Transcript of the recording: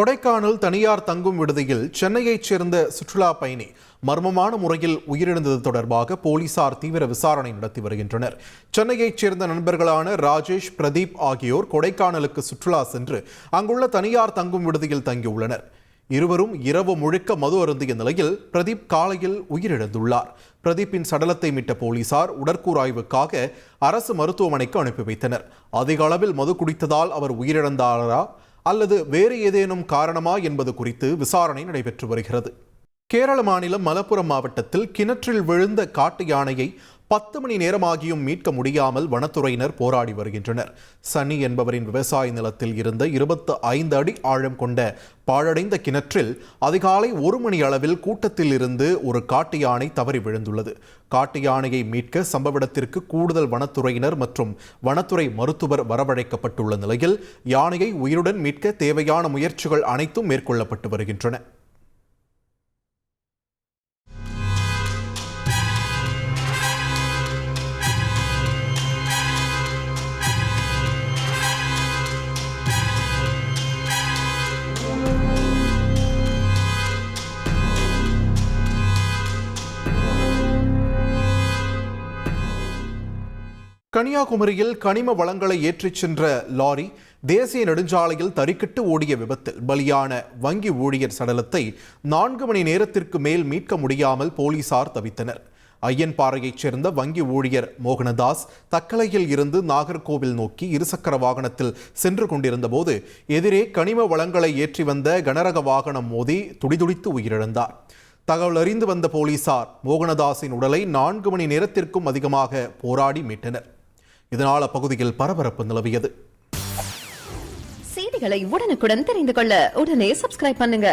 கொடைக்கானல் தனியார் தங்கும் விடுதியில் சென்னையைச் சேர்ந்த சுற்றுலா பயணி மர்மமான முறையில் உயிரிழந்தது தொடர்பாக போலீசார் தீவிர விசாரணை நடத்தி வருகின்றனர். சென்னையைச் சேர்ந்த நண்பர்களான ராஜேஷ் பிரதீப் ஆகியோர் கொடைக்கானலுக்கு சுற்றுலா சென்று அங்குள்ள தனியார் தங்கும் விடுதியில் தங்கியுள்ளனர். இருவரும் இரவு முழுக்க மது அருந்திய நிலையில் பிரதீப் காலையில் உயிரிழந்துள்ளார். பிரதீப்பின் சடலத்தை மீட்ட போலீசார் உடற்கூராய்வுக்காக அரசு மருத்துவமனைக்கு அனுப்பி வைத்தனர். அதிக அளவில் மது குடித்ததால் அவர் உயிரிழந்தாரா அல்லது வேறு ஏதேனும் காரணமா என்பது குறித்து விசாரணை நடைபெற்று வருகிறது. கேரள மாநிலம் மலப்புரம் மாவட்டத்தில் கிணற்றில் விழுந்த காட்டு யானையை பத்து மணி நேரமாகியும் மீட்க முடியாமல் வனத்துறையினர் போராடி வருகின்றனர். சனி என்பவரின் விவசாய நிலத்தில் இருந்த இருபத்து ஐந்து அடி ஆழம் கொண்ட பாழடைந்த கிணற்றில் அதிகாலை ஒரு மணி அளவில் கூட்டத்தில் இருந்து ஒரு காட்டு யானை தவறி விழுந்துள்ளது. காட்டு யானையை மீட்க சம்பவ இடத்திற்கு கூடுதல் வனத்துறையினர் மற்றும் வனத்துறை மருத்துவர் வரவழைக்கப்பட்டுள்ள நிலையில் யானையை உயிருடன் மீட்க தேவையான முயற்சிகள் அனைத்தும் மேற்கொள்ளப்பட்டு வருகின்றன. கன்னியாகுமரியில் கனிம வளங்களை ஏற்றிச் சென்ற லாரி தேசிய நெடுஞ்சாலையில் தறிக்கிட்டு ஓடிய விபத்தில் பலியான வங்கி ஊழியர் சடலத்தை நான்கு மணி நேரத்திற்கு மேல் மீட்க முடியாமல் போலீசார் தவித்தனர். ஐயன்பாறையைச் சேர்ந்த வங்கி ஊழியர் மோகனதாஸ் தக்கலையில் இருந்து நாகர்கோவில் நோக்கி இருசக்கர வாகனத்தில் சென்று கொண்டிருந்தபோது எதிரே கனிம வளங்களை ஏற்றி வந்த கனரக வாகனம் மோதி துடிதுடித்து உயிரிழந்தார். தகவல் அறிந்து வந்த போலீசார் மோகனதாஸின் உடலை நான்கு மணி நேரத்திற்கும் அதிகமாக போராடி மீட்டனர். இதனால் அப்பகுதியில் பரபரப்பு நிலவியது. செய்திகளை உடனுக்குடன் தெரிந்து கொள்ள உடனே சப்ஸ்கிரைப் பண்ணுங்க.